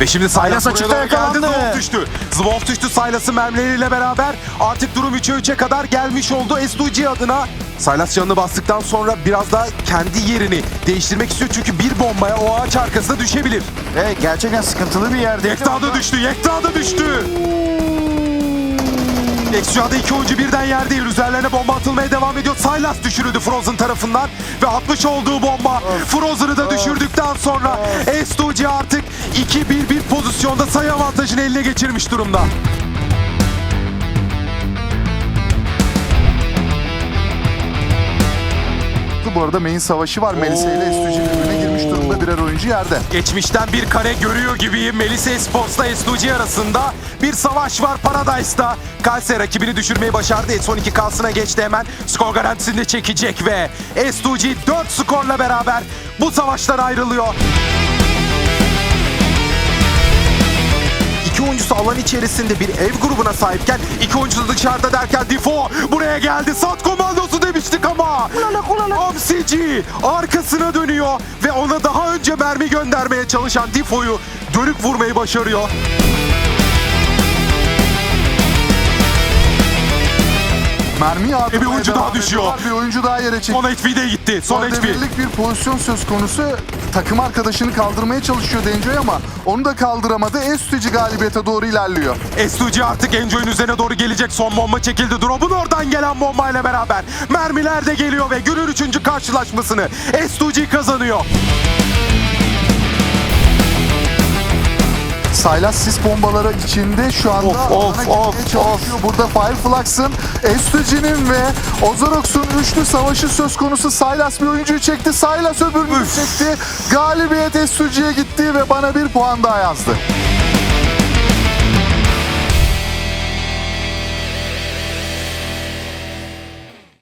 Ve şimdi buraya açıkta yakalandı. Zwof düştü. Zwof düştü Silas'ın mermileriyle beraber. Artık durum 3'e 3'e kadar gelmiş oldu S2G adına. Silas canını bastıktan sonra biraz da kendi yerini değiştirmek istiyor. Çünkü bir bombaya o ağaç arkasına düşebilir. Ve gerçekten sıkıntılı bir yerde. Yekta da düştü. Yekta da düştü. Extra'da iki oyuncu birden yer değil. Üzerlerine bomba atılmaya devam ediyor. Silas düşürüldü Frozen tarafından. Ve atmış olduğu bomba Frozen'ı da düşürdükten sonra S2G artık 2-1-1 pozisyonda sayı avantajını eline geçirmiş durumda. Bu arada main savaşı var. Melisa ile Estücü birbirine girmiş durumda birer oyuncu yerde. Geçmişten bir kare görüyor gibiyim. Melisa Esports'la S2G arasında bir savaş var Paradise'da. Kalse rakibini düşürmeyi başardı. Son 2 kalsına geçti hemen. Skor garantisini de çekecek ve S2G 4 skorla beraber bu savaştan ayrılıyor. Alan içerisinde bir ev grubuna sahipken iki oyuncu da dışarıda derken Difo buraya geldi. Sat komandosu demiştik ama. Amsici arkasına dönüyor ve ona daha önce mermi göndermeye çalışan Difo'yu dönüp vurmayı başarıyor. Mermi yağdırmaya bir oyuncu devam daha düşüyor. ediyorlar. Bir oyuncu daha yere çekti. Son HP de gitti. Son Son HP. bir pozisyon söz konusu. Takım arkadaşını kaldırmaya çalışıyor Dencoy ama onu da kaldıramadı. Estücü galibiyete doğru ilerliyor. S2G artık Enjoy'un üzerine doğru gelecek. Son bomba çekildi. Drop'un oradan gelen bombayla beraber mermiler de geliyor ve günün üçüncü karşılaşmasını S2G kazanıyor. Silas sis bombaları içinde şu anda Of, of, of, çalışıyor. Burada Fireflux'ın, Estücü'nün ve Ozorox'un üçlü savaşı söz konusu. Silas bir oyuncuyu çekti, Silas öbürünü Üf. çekti. Galibiyet Estücü'ye gitti ve bana bir puan daha yazdı.